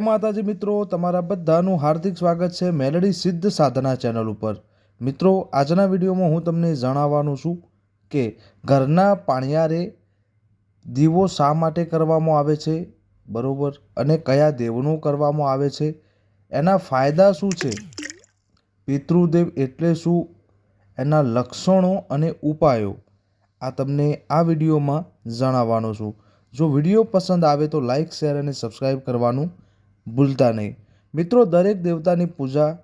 માતાજી મિત્રો, તમારા બધાનું હાર્દિક સ્વાગત છે મેલડી સિદ્ધ સાધના ચેનલ ઉપર. મિત્રો, આજના વિડીયોમાં હું તમને જણાવવાનું છું કે ઘરના પાણિયારે દીવો શા માટે કરવામાં આવે છે, બરાબર, અને કયા દેવનું કરવામાં આવે છે, એના ફાયદા શું છે, પિતૃદેવ એટલે શું, એના લક્ષણો અને ઉપાયો, આ તમને આ વિડીયોમાં જણાવવાનો છું. જો વીડિયો પસંદ આવે તો લાઇક શેર અને સબસ્ક્રાઈબ કરવાનું ભૂલતા નહીં. મિત્રો, દરેક દેવતાની પૂજા,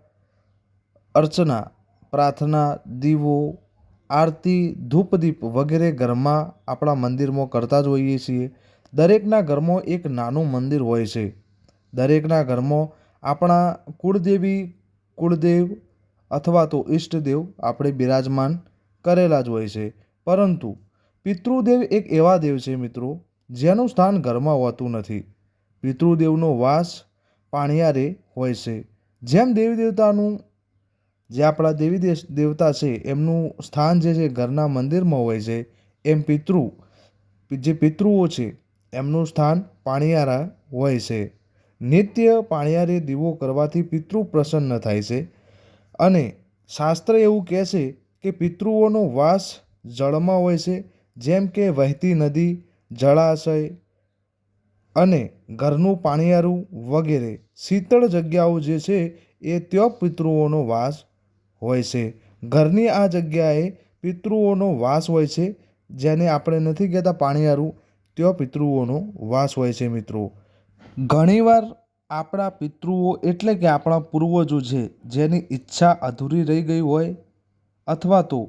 અર્ચના, પ્રાર્થના, દીવો, આરતી, ધૂપદીપ વગેરે ઘરમાં આપણા મંદિરમાં કરતા જ હોઈએ છીએ. દરેકના ઘરમાં એક નાનું મંદિર હોય છે. દરેકના ઘરમાં આપણા કુળદેવી, કુળદેવ અથવા તો ઈષ્ટદેવ આપણે બિરાજમાન કરેલા જ હોય છે. પરંતુ પિતૃદેવ એક એવા દેવ છે મિત્રો, જેનું સ્થાન ઘરમાં હોતું નથી. પિતૃદેવનો વાસ પાણિયારે હોય છે. જેમ દેવી દેવતાનું, જે આપણા દેવી દેવતા છે, એમનું સ્થાન જે છે, ઘરના મંદિરમાં હોય છે, એમ પિતૃ, જે પિતૃઓ છે, એમનું સ્થાન પાણિયારા હોય છે. નિત્ય પાણિયારે દીવો કરવાથી પિતૃ પ્રસન્ન થાય છે. અને શાસ્ત્ર એવું કહે છે કે પિતૃઓનો વાસ જળમાં હોય છે, જેમ કે વહેતી નદી, જળાશય અને ઘરનું પાણિયારું વગેરે શીતળ જગ્યાઓ જે છે એ ત્યાં પિતૃઓનો વાસ હોય છે. ઘરની આ જગ્યાએ પિતૃઓનો વાસ હોય છે, જેને આપણે નથી કહેતા પાણિયારું ત્યાં પિતૃઓનો વાસ હોય છે મિત્રો. ઘણીવાર આપણા પિતૃઓ એટલે કે આપણા પૂર્વજો છે, જેની ઈચ્છા અધૂરી રહી ગઈ હોય અથવા તો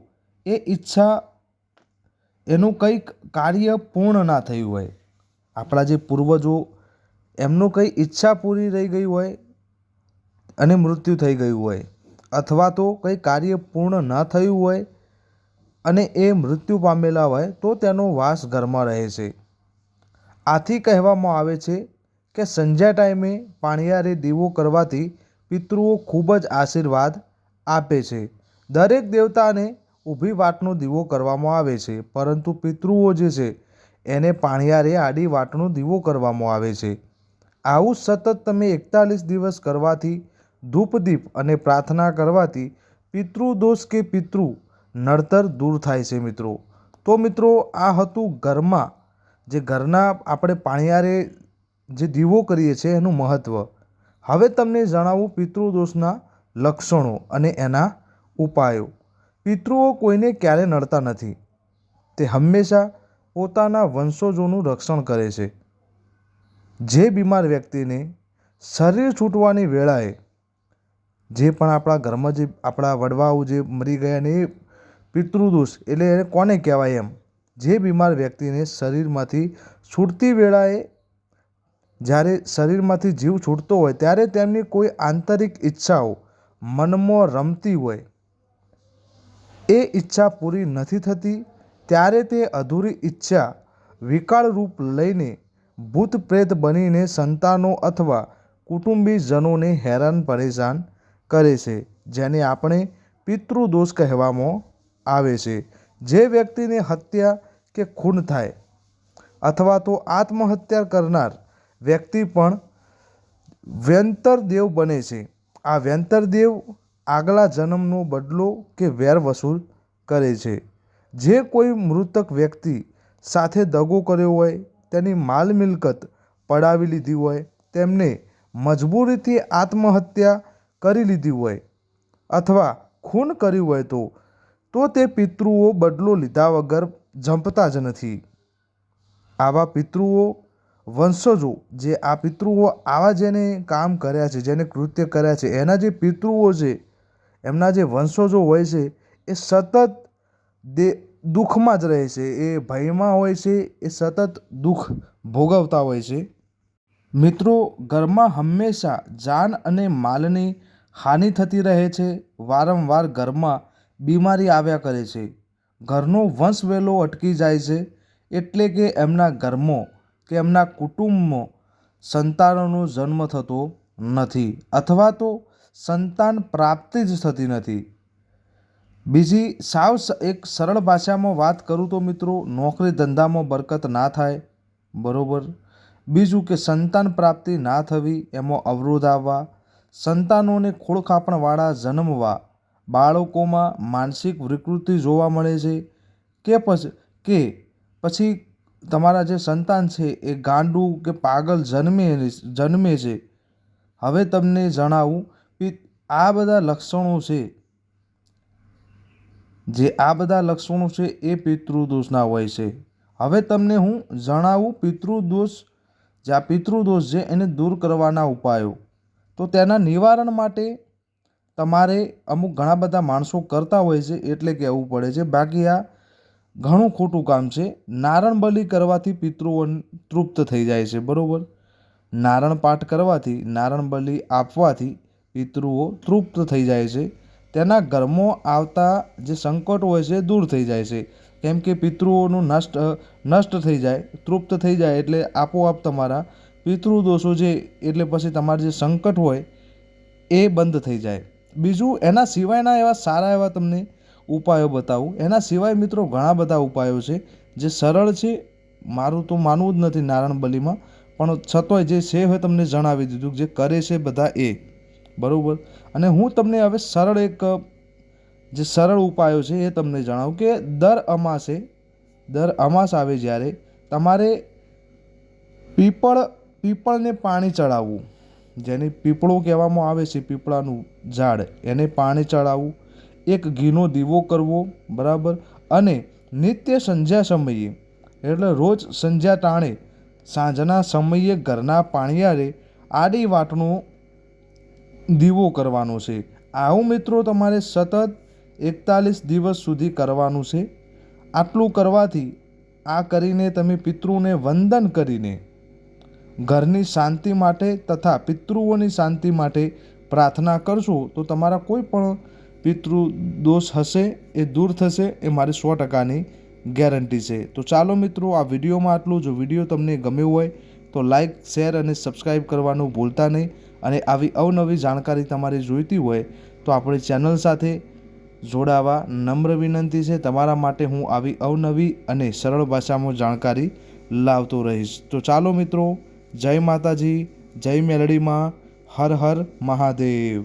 એ ઈચ્છા એનું કંઈક કાર્ય પૂર્ણ ના થયું હોય. આપણા જે પૂર્વજો, એમનું કંઈ ઈચ્છા પૂરી રહી ગઈ હોય અને મૃત્યુ થઈ ગયું હોય, અથવા તો કંઈ કાર્ય પૂર્ણ ન થયું હોય અને એ મૃત્યુ પામેલા હોય, તો તેનો વાસ ઘરમાં રહે છે. આથી કહેવામાં આવે છે કે સંધ્યા ટાઈમે પાણિયારે દીવો કરવાથી પિતૃઓ ખૂબ જ આશીર્વાદ આપે છે. દરેક દેવતાને ઊભી વાટનો દીવો કરવામાં આવે છે, પરંતુ પિતૃઓ જે છે એને પાણિયારે આડી વાટનો દીવો કરવામાં આવે છે. આવું સતત તમે એકતાલીસ દિવસ કરવાથી, ધૂપદીપ અને પ્રાર્થના કરવાથી પિતૃદોષ કે પિતૃ નડતર દૂર થાય છે મિત્રો. તો મિત્રો, આ હતું ઘરમાં, જે ઘરના આપણે પાણિયારે જે દીવો કરીએ છીએ એનું મહત્ત્વ હવે તમને જણાવું પિતૃદોષના લક્ષણો અને એના ઉપાયો. પિતૃઓ કોઈને ક્યારે નડતા નથી. તે હંમેશા પોતાના વંશજોનું રક્ષણ કરે છે. જે બીમાર વ્યક્તિને શરીર છૂટવાની વેળાએ જે પણ આપણા ઘરમાં જે આપણા વડવાઓ જે મરી ગયા ને એ પિતૃદોષ એટલે એને કોને કહેવાય એમ? જે બીમાર વ્યક્તિને શરીરમાંથી છૂટતી વેળાએ જ્યારે શરીરમાંથી જીવ છૂટતો હોય ત્યારે તેમની કોઈ આંતરિક ઈચ્છાઓ મનમાં રમતી હોય. એ ઈચ્છા પૂરી નથી થતી ત્યારે તે અધૂરી ઈચ્છા વિકાળ રૂપ લઈને ભૂત પ્રેત બનીને સંતાનો અથવા કુટુંબીજનોને હેરાન પરેશાન કરે છે, જેને આપણે પિતૃદોષ કહેવામાં આવે છે. જે વ્યક્તિને હત્યા કે ખૂન થાય અથવા તો આત્મહત્યા કરનાર વ્યક્તિ પણ વ્યંતર દેવ બને છે. આ વ્યંતર દેવ આગલા જન્મનો બદલો કે વેર વસૂલ કરે છે. જે કોઈ મૃતક વ્યક્તિ સાથે દગો કર્યો હોય, તેની માલ મિલકત પડાવી લીધી હોય, તેમને મજબૂરીથી આત્મહત્યા કરી લીધી હોય અથવા ખૂન કર્યું હોય તો તો તે પિતૃઓ બદલો લીધા વગર જંપતા જ નથી. આવા પિતૃઓ વંશજો જે આ પિતૃઓ આવા જેને કામ કર્યા છે, જેને કૃત્ય કર્યા છે, એના જે પિતૃઓ છે, એમના જે વંશજો હોય છે, એ સતત દે દુઃખમાં જ રહે છે. એ ભયમાં હોય છે, એ સતત દુઃખ ભોગવતા હોય છે. મિત્રો, ઘરમાં હંમેશા જાન અને માલની હાનિ થતી રહે છે. વારંવાર ઘરમાં બીમારી આવ્યા કરે છે. ઘરનો વંશ વેલો અટકી જાય છે. એટલે કે એમના ઘરમાં કે એમના કુટુંબમાં સંતાનોનો જન્મ થતો નથી. અથવા તો સંતાન પ્રાપ્તિ જ થતી નથી. બીજી સાવ એક સરળ ભાષામાં વાત કરું તો મિત્રો, નોકરી ધંધામાં બરકત ના થાય, બરાબર? બીજું કે સંતાન પ્રાપ્તિ ના થવી, એમાં અવરોધ આવવા, સંતાનોને ખોળખાપણવાળા જન્મવા, બાળકોમાં માનસિક વિકૃતિ જોવા મળે છે, કે પછી કે પછી તમારા જે સંતાન છે એ ગાંડું કે પાગલ જન્મે જન્મે છે. હવે તમને જણાવું કે આ બધા લક્ષણો છે જે આ બધા લક્ષણો છે એ પિતૃદોષના હોય છે. હવે તમને હું જણાવું પિતૃદોષ, જે આ પિતૃદોષ છે એને દૂર કરવાના ઉપાયો. તો તેના નિવારણ માટે તમારે અમુક ઘણા બધા માણસો કરતા હોય છે, એટલે કહેવું પડે છે. બાકી આ ઘણું ખોટું કામ છે. નારણ બલિ કરવાથી પિતૃઓ તૃપ્ત થઈ જાય છે, બરાબર? નારણ પાઠ કરવાથી, નારણ બલિ આપવાથી પિતૃઓ તૃપ્ત થઈ જાય છે. તેના ઘરમાં આવતા જે સંકટ હોય છે દૂર થઈ જાય છે. કેમ કે પિતૃઓનું નષ્ટ નષ્ટ થઈ જાય, તૃપ્ત થઈ જાય એટલે આપોઆપ તમારા પિતૃદોષો જે, એટલે પછી તમારે જે સંકટ હોય, એ બંધ થઈ જાય. બીજું, એના સિવાયના એવા સારા એવા તમને ઉપાયો બતાવું. એના સિવાય મિત્રો ઘણા બધા ઉપાયો છે. જે સરળ છે, મારું તો માનવું જ નથી નારાયણ બલીમાં, પણ છતોય જે છે હવે તમને જણાવી દીધું જે કરે છે બધા એ. બરાબર? અને હું તમને હવે સરળ એક જે સરળ ઉપાયો છે એ તમને જણાવું કે દર અમાસે, દર અમાસ આવે જ્યારે તમારે પીપળ, પીપળને પાણી ચડાવવું. જેને પીપળો કહેવામાં આવે છે, પીપળાનું ઝાડ, એને પાણી ચડાવવું. એક ઘીનો દીવો કરવો, બરાબર? અને નિત્ય સંધ્યા સમયે, એટલે રોજ સંધ્યા ટાણે, સાંજના સમયે ઘરના પાણીયારે આડી વાટનો દીવો કરવાનો છે. આવું મિત્રો, તમારે સતત એકતાલીસ દિવસ સુધી કરવાનું છે. આટલું કરવાથી આ કરીને તમે પિતૃને વંદન કરીને ઘરની શાંતિ માટે તથા પિતૃઓની શાંતિ માટે પ્રાર્થના કરશો તો તમારા કોઈ પણ પિતૃ દોષ હશે, એ દૂર થશે, એ મારી સો ટકાની ગેરંટી છે. તો ચાલો મિત્રો, આ વિડીયોમાં આટલું. જો વીડિયો તમને ગમ્યો હોય તો લાઈક, શેર અને સબસ્ક્રાઈબ કરવાનું ભૂલતા નહીં. અને આવી અવનવી જાણકારી તમારે જોઈતી હોય તો આપણી ચેનલ સાથે જોડાવા નમ્ર વિનંતી છે. તમારા માટે હું આવી અવનવી અને સરળ ભાષામાં જાણકારી લાવતો રહીશ. તો ચાલો મિત્રો, જય માતાજી, જય મેલડીમાં, હર હર મહાદેવ.